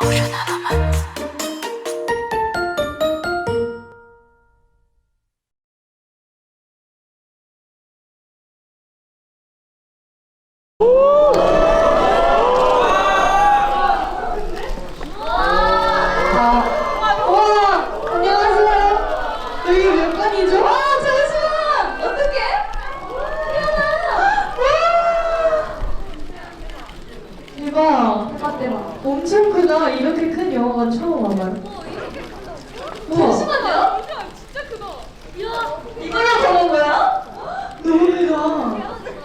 我真的很爱 크다. 이렇게 큰 영화관 처음 와봐요. 잠시만요. 진짜 크다. 이거랑 저런 거야? 너무 크다.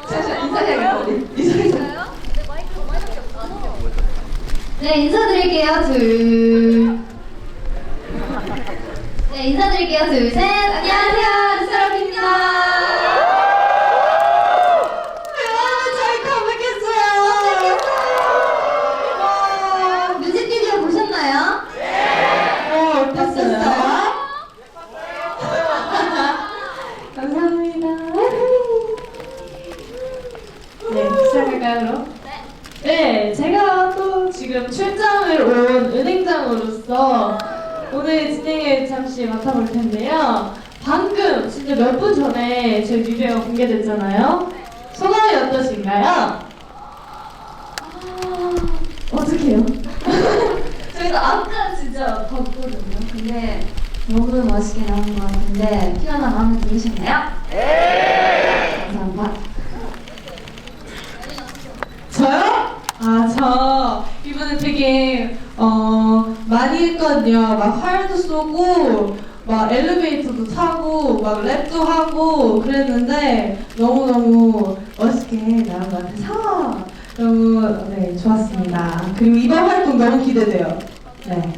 잠시만, 인사해야겠다, 우리. 인사해야겠다. 네, 인사드릴게요. 둘. 네, 인사드릴게요. 둘, 셋. 안녕하세요. 루스라피입니다. 여러분, 저희 컴백했어요. 와, 뮤직비디오 보셨나요? 어, 어땠어요? 감사합니다. 네, 시작할까요, 그럼? 네, 제가 또 출장을 온 은행장으로서 오늘 진행을 잠시 맡아볼 텐데요. 방금 진짜 몇 분 전에 제 뮤비가 공개됐잖아요. 소감이 어떠신가요? 아, 어떡해요? 저희도 아까 진짜 봤거든요. 근데 너무 멋있게 나온 것 같은데 피아노 마음에 들으셨나요? 네. 감사합니다. 저요? 아, 저 이번에 되게 어 많이 했거든요. 막 활도 쏘고 막 엘리베이터도 타고 막 랩도 하고 그랬는데 너무 너무 멋있게 나온 것 같아서 너무 네 좋았습니다. 그리고 이번 활동 너무 기대돼요. 네.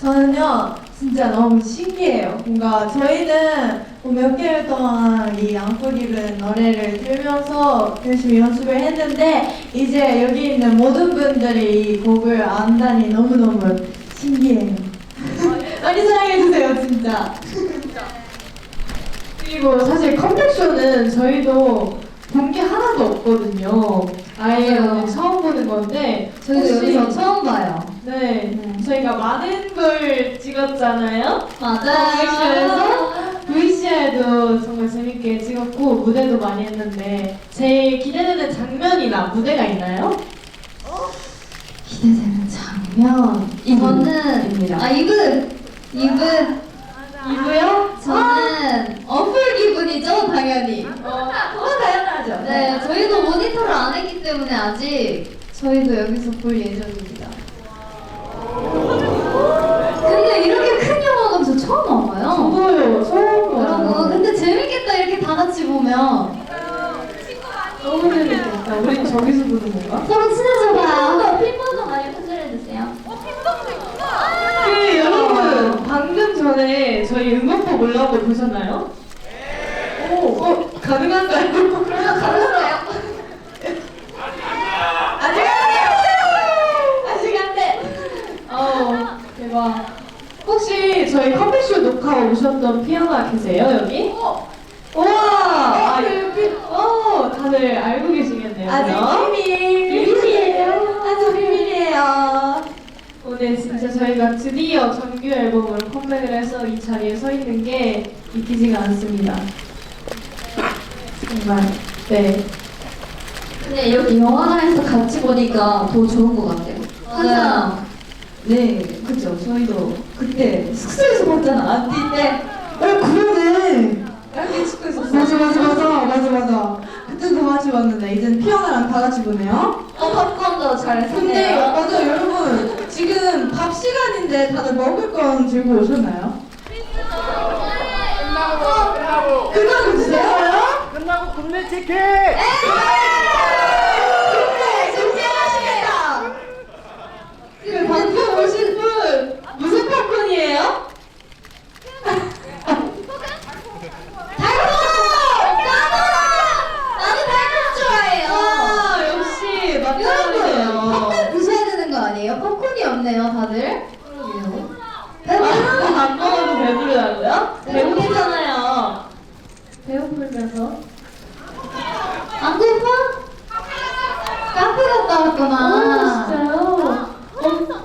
저는요 진짜 너무 신기해요. 뭔가 저희는 뭐몇 개월 동안 이 양꼬리를 노래를 들으면서 열심히 연습을 했는데 이제 여기 있는 모든 분들이 이 곡을 안다니 너무 너무 신기해요. 많이 사랑해 주세요 진짜. 그리고 사실 컴백쇼는 저희도 본 게 하나도 없거든요. 아예 맞아요. 처음 보는 건데 저희도 혹시- 여기서 처음 봐요. 네, 네. 저희가 많은 걸 찍었잖아요. 맞아요. VCR도 정말 재밌게 찍었고 무대도 많이 했는데 제일 기대되는 장면이나 무대가 있나요? 기대되는 장면. 이거는 입니다. 아 이브 이브 이브요? 저는 어플 기분이죠 당연히. 어, 그건 당연하죠. 네, 저희도 모니터를 안 했기 때문에 아직 저희도 여기서 볼 예정입니다. 이렇게 큰 영화관 저 처음 와봐요. 저도요. 처음 여러분, 봐요. 근데 재밌겠다 이렇게 다 같이 보면 너무 재밌겠다. 우린 저기서 보는 건가? 서로 친해져봐요. 핀버전 많이 편집해주세요. 그 여러분 방금 전에 저희 응원법 올라온 거 보셨나요? 오, 어, 가능한가요? 그러면 가능해요. 아직 안 돼. 아직 안 돼. 어, 대박. 혹시 저희 오셨던 피아노 계세요 여기? 우와. 아, 여기. 어, 다들 알고 계시겠네요. 아직? 비밀. 비밀이에요. 아주 비밀이에요. 오늘 진짜 저희가 드디어 정규 앨범으로 컴백을 해서 이 자리에 서 있는 게 믿기지가 않습니다. 정말 네. 근데 이렇게 영화관에서 같이 보니까 더 좋은 것 같아요. 항상 네, 그죠. 저희도 그때 숙소에서 봤잖아. 안뛸 때. 어 그러네. 찍고 있었어. 맞아 맞아 맞아 맞아 맞아. 그때도 같이 봤는데 이젠 피아노랑 다 같이 보네요. 어, 팝콘도 잘 근데 샀네요. 맞아 여러분 지금 밥 시간인데 다들 먹을 건 들고 오셨나요? 끝나고 끝나고 드세요? 끝나고 굽네 치킨! 네, 준비하시겠다. 그 방금 오신 분 무슨 팝콘이에요? 나도 달걀 좋아해요. 아 역시 여러분, 맛깔이네요. 팝콘 드셔야 되는 거 아니에요? 없네요, 다들. 아, 안 먹어도 배부르다고요? 배고프잖아요. 배고프면서. 안 고파? 카페 갔다 왔구나. 아 진짜요? 어,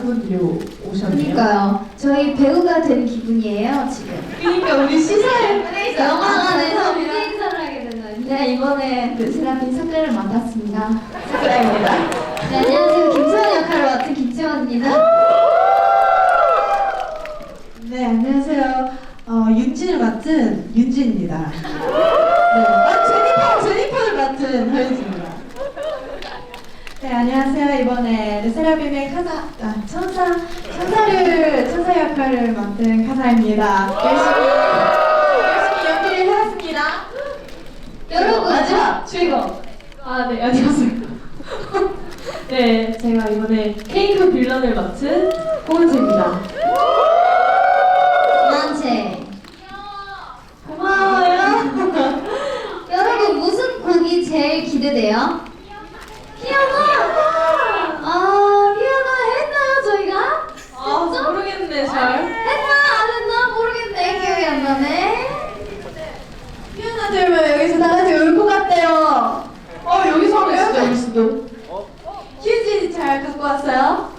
분들이 오- 오셨네요. 그러니까요. 저희 배우가 된 기분이에요 지금. 그러니까 우리 시사회 영화관에서 무대 인사를 하게 되는. 네 이번에 르세라핌 사크를 맡았습니다. 사랑입니다. 네 안녕하세요 김소연 역할을 맡은 김지원입니다. 네, 안녕하세요. 어, 윤진을 맡은 윤진입니다. 르세라핌의 카사, 아, 천사, 천사를, 천사 역할을 맡은 카사입니다. 열심히, 열심히 연기를 해왔습니다. 여러분 마지막 주인공. 아, 네, 안녕하세요. 네, 제가 이번에 케이크 빌런을 맡은 홍은지입니다. 만체. 고마워요. 여러분 무슨 곡이 제일 기대돼요? 피아노. 아 피아노 했나요 저희가? 아, 모르겠네, 잘. 했나 안 했나 모르겠네 기억이 안 나네. 피아노 들으면 여기서 다 같이 울 것 같대요. 어, 여기서 하면 진짜 울 수도. 휴지 잘 갖고 왔어요?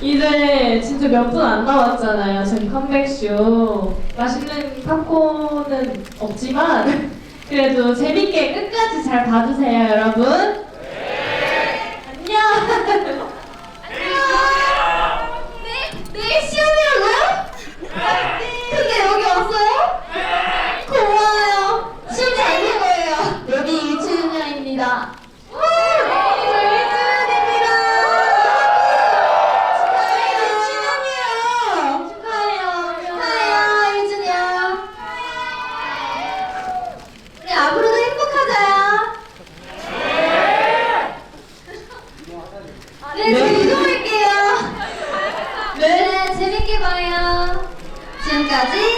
이제 진짜 몇 분 안 남았잖아요. 저희 컴백쇼. 맛있는 팝콘은 없지만, 그래도 재밌게 끝까지 잘 봐주세요, 여러분. 안녕. 네? 내일 시험이라고요? 근데 여기 왔어요? 고마워요. 시험 잘 볼 거예요. 여기 유치원입니다. 저희 유치원입니다. 축하해요. 축하해요. 축하해요, 유준이야. 우리 앞으로도 행복하자요. 네, 저 이동할게요. 네, 재